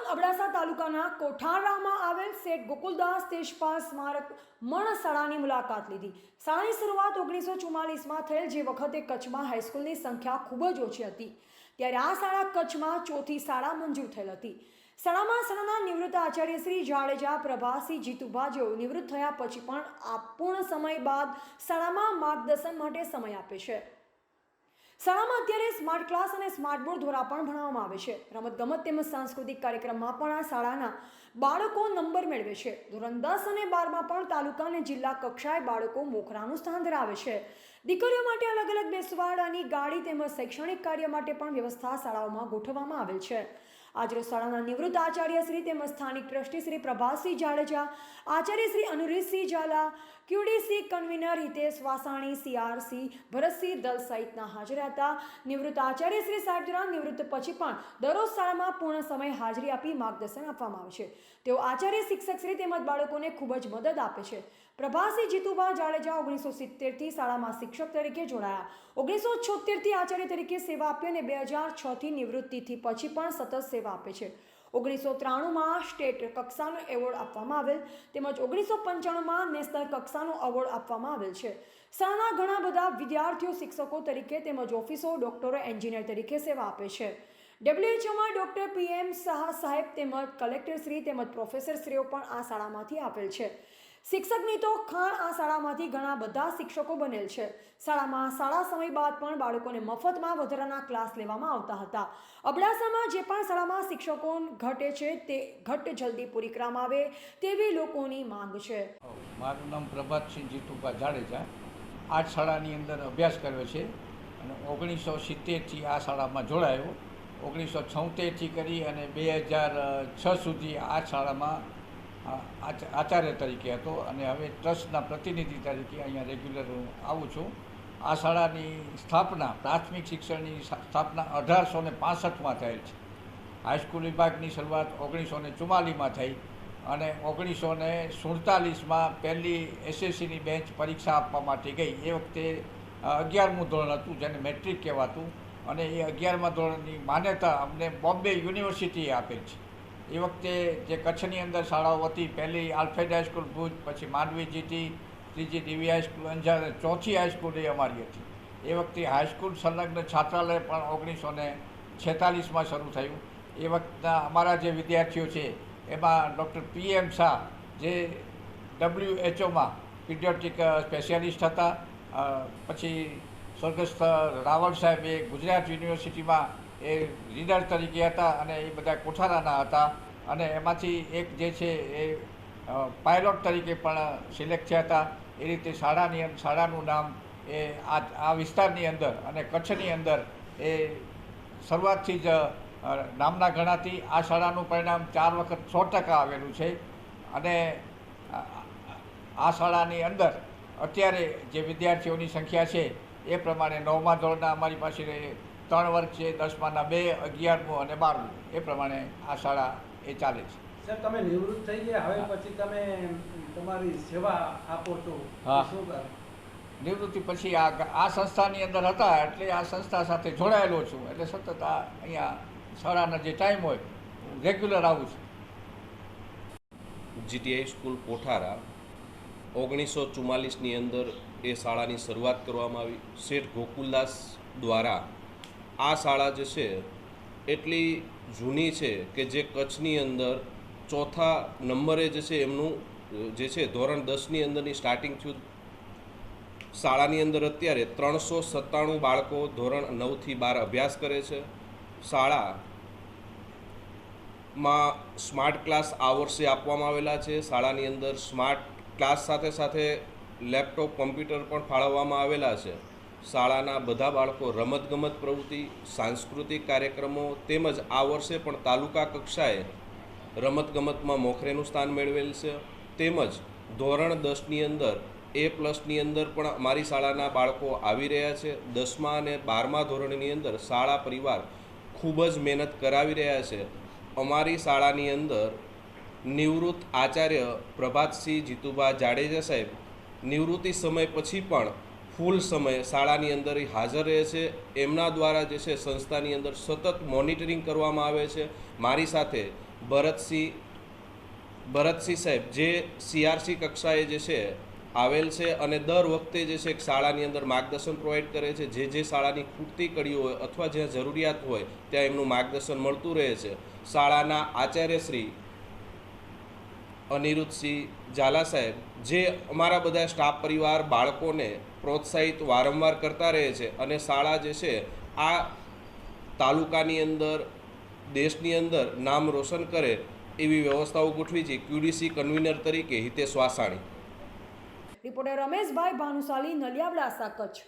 આજરોજ અબડાસા તાલુકાના કોઠારામાં આવેલ શેઠ ગોકુલદાસ તેજપાલ સ્મારક મણ શાળાની મુલાકાત લીધી. શાળાની શરૂઆત ઓગણીસો ચુમ્માલીસમાં થયેલ જે વખતે કચ્છમાં હાઈસ્કૂલની સંખ્યા ખૂબ જ ઓછી હતી. ત્યારે આ શાળા કચ્છમાં ચોથી શાળા મંજૂર થયેલ હતી. શાળામાં શાળાના નિવૃત્ત આચાર્ય શ્રી જાડેજા, પ્રભાસી, જીતુભા જેઓ નિવૃત્ત થયા પછી પણ અપૂર્ણ સમય બાદ શાળામાં માર્ગદર્શન માટે સમય આપે છે. શાળામાં અત્યારે સ્માર્ટ ક્લાસ અને સ્માર્ટ બોર્ડ દ્વારા પણ ભણાવવામાં આવે છે. રમતગમત તેમજ સાંસ્કૃતિક કાર્યક્રમમાં પણ આ શાળાના બાળકો નંબર મેળવે છે. ધોરણ દસ અને બારમાં પણ તાલુકા અને જિલ્લા કક્ષાએ બાળકો મોખરાનું સ્થાન ધરાવે છે. દીકરીઓ માટે અલગ અલગ બેસવાડાની ગાડી તેમજ શૈક્ષણિક કાર્ય માટે પણ વ્યવસ્થા શાળાઓમાં ગોઠવવામાં આવેલ છે. આજરોજ શાળાના નિવૃત્ત આચાર્ય શ્રી તેમજ સ્થાનિક trustee Shri Prabhasinh Jadeja, Acharya Shri Anuritsinh Jhala QDC convener Hitesh Vasani, CRC, Bharatsinh Dal સહિતના હાજર હતા. નિવૃત્ત આચાર્ય શ્રી સાહેબ દ્વારા નિવૃત્ત પછી પણ દરરોજ શાળામાં પૂર્ણ સમય હાજરી આપી માર્ગદર્શન આપવામાં આવે છે. તેઓ આચાર્ય શિક્ષક શ્રી તેમજ બાળકોને ખૂબ જ મદદ આપે છે. પ્રભાસી જીતુભા જાડેજા ઓગણીસો સિત્તેરથી શાળામાં શિક્ષક તરીકે જોડાયા. ઓગણીસો છોતેરથી આચાર્ય તરીકે સેવા આપી અને બે હજાર છથી નિવૃત્તિથી પછી પણ સતત સેવા આપે છે. ઓગણીસો ત્રાણુંમાં સ્ટેટ કક્ષાનો એવોર્ડ આપવામાં આવેલ તેમજ ઓગણીસો પંચાણુંમાં નેશનલ કક્ષાનો એવોર્ડ આપવામાં આવેલ છે. શાળાના ઘણા બધા વિદ્યાર્થીઓ શિક્ષકો તરીકે તેમજ ઓફિસો ડોક્ટરો એન્જિનિયર તરીકે સેવા આપે છે. ડબ્લ્યુએચઓમાં ડૉક્ટર પીએમ શાહ સાહેબ તેમજ કલેક્ટર શ્રી તેમજ પ્રોફેસર શ્રીઓ પણ આ શાળામાંથી આપેલ છે. શિક્ષકની તો ખાણ આ શાળામાંથી ઘણા બધા શિક્ષકો બનેલ છે. શાળામાં શાળા સમય બાદ પણ બાળકોને મફતમાં વધારાના ક્લાસ લેવામાં આવતા હતા. અબડાસામાં જે પણ શાળામાં શિક્ષકો ઘટે છે તે ઘટ જલ્દી પૂરી કરવામાં આવે તેવી લોકોની માંગ છે. મારું નામ પ્રભાતસિંહ જીતુભા જાડેજા. આ શાળાની અંદર અભ્યાસ કર્યો છે અને ઓગણીસો સિત્તેરથી આ શાળામાં જોડાયો. ઓગણીસો છોતેરથી કરી અને બે હજાર છ સુધી આ શાળામાં આચાર્ય તરીકે હતો અને હવે ટ્રસ્ટના પ્રતિનિધિ તરીકે અહીંયા રેગ્યુલર હું આવું છું. આ શાળાની સ્થાપના, પ્રાથમિક શિક્ષણની સ્થાપના અઢારસો ને પાસઠમાં થયેલ છે. હાઈસ્કૂલ વિભાગની શરૂઆત ઓગણીસો ને ચુમ્માલીસમાં થઈ અને ઓગણીસો ને સુડતાલીસમાં પહેલી એસએસસીની બેન્ચ પરીક્ષા આપવા માટે ગઈ. એ વખતે અગિયારમું ધોરણ હતું, જેને મેટ્રિક કહેવાતું અને એ અગિયારમા ધોરણની માન્યતા અમને બોમ્બે યુનિવર્સિટીએ આપેલ છે. એ વખતે જે કચ્છની અંદર શાળાઓ હતી, પહેલી આલ્ફેડ હાઈસ્કૂલ, ભુજ, પછી માંડવી જીટી, ત્રીજી ડીવી હાઈસ્કૂલ, અંજાર, ચોથી હાઈસ્કૂલ એ અમારી હતી. એ વખતે હાઈસ્કૂલ સંલગ્ન છાત્રાલય પણ ઓગણીસો ને છેતાલીસમાં શરૂ થયું. એ વખતના અમારા જે વિદ્યાર્થીઓ છે, એમાં ડૉક્ટર પી એમ શાહ, જે ડબલ્યુ એચઓમાં પીડિયાટ્રિક સ્પેશિયાલિસ્ટ હતા. પછી સ્વર્ગસ્થ રાવળ સાહેબ એ ગુજરાત યુનિવર્સિટીમાં એ રીડર તરીકે હતા અને એ બધા કોઠારાના હતા. અને એમાંથી એક જે છે એ પાયલોટ તરીકે પણ સિલેક્ટ થયા હતા. એ રીતે શાળાની શાળાનું નામ એ આ આ વિસ્તારની અંદર અને કચ્છની અંદર એ શરૂઆતથી જ નામના ગણાતી આ શાળાનું પરિણામ ચાર વખત સો ટકા આવેલું છે. અને આ શાળાની અંદર અત્યારે જે વિદ્યાર્થીઓની સંખ્યા છે એ પ્રમાણે નવમા ધોરણના અમારી પાસે ત્રણ વર્ગ છે દસમાના બે અગિયારમું અને બારમું. એ પ્રમાણે આ શાળા એ ચાલે છે. સર તમે નિવૃત્ત થઈ ગયા હવે પછી તમે તમારી સેવા આપો છો. હા. શું કરો નિવૃત્તિ પછી આ આ સંસ્થાની અંદર હતા એટલે આ સંસ્થા સાથે જોડાયેલો છું. એટલે સતત આ અહીંયા શાળાના જે ટાઈમ હોય હું રેગ્યુલર આવું છું. જીટીઆઈ સ્કૂલ કોઠારા ઓગણીસો ચુમ્માલીસની અંદર એ શાળાની શરૂઆત કરવામાં આવી. શેઠ ગોકુલદાસ દ્વારા આ શાળા જે છે, એટલી જૂની છે કે જે કચ્છની અંદર ચોથા નંબરે જે છે એમનું, જે છે ધોરણ દસની અંદરની સ્ટાર્ટિંગ થયું. શાળાની અંદર અત્યારે ત્રણસો સત્તાણું બાળકો ધોરણ નવથી બાર અભ્યાસ કરે છે. શાળા માં સ્માર્ટ ક્લાસ આ વર્ષે આપવામાં આવેલા છે. શાળાની અંદર સ્માર્ટ ક્લાસ સાથે સાથે લેપટોપ, કમ્પ્યુટર પણ ફાળવવામાં આવેલા છે. શાળાના બધા બાળકો રમતગમત પ્રવૃત્તિ, સાંસ્કૃતિક કાર્યક્રમો તેમજ આ વર્ષે પણ તાલુકા કક્ષાએ રમતગમતમાં મોખરેનું સ્થાન મેળવેલ છે. તેમજ ધોરણ દસની અંદર, એ પ્લસની અંદર પણ અમારી શાળાના બાળકો આવી રહ્યા છે. દસમા અને બારમા ધોરણની અંદર શાળા પરિવાર ખૂબ જ મહેનત કરાવી રહ્યા છે. અમારી શાળાની અંદર નિવૃત્ત આચાર્ય પ્રભાતસિંહ જીતુભા જાડેજા સાહેબ, નિવૃત્તિ સમય પછી પણ ફૂલ સમય શાળાની અંદર એ હાજર રહે છે. એમના દ્વારા જે છે સંસ્થાની અંદર સતત મોનિટરિંગ કરવામાં આવે છે. મારી સાથે ભરતસિંહ ભરતસિંહ સાહેબ, જે સીઆરસી કક્ષાએ જે છે આવેલ છે અને દર વખતે જે છે શાળાની અંદર માર્ગદર્શન પ્રોવાઈડ કરે છે. જે જે શાળાની ખૂટતી કડીઓ હોય અથવા જ્યાં જરૂરિયાત હોય, ત્યાં એમનું માર્ગદર્શન મળતું રહે છે. શાળાના આચાર્યશ્રી અનિરુદ્ધસિંહ ઝાલા સાહેબ, જે અમારા બધા સ્ટાફ પરિવાર, બાળકોને પ્રોત્સાહિત વારંવાર કરતા રહે છે અને શાળા જે છે, આ તાલુકાની અંદર, દેશની અંદર નામ રોશન કરે એવી વ્યવસ્થાઓ ગોઠવી છે ક્યુડીસી કન્વીનર તરીકે હિતેશ વાસાણી. રિપોર્ટર રમેશભાઈ ભાનુશાલી નલિયાબડાસા કચ્છ.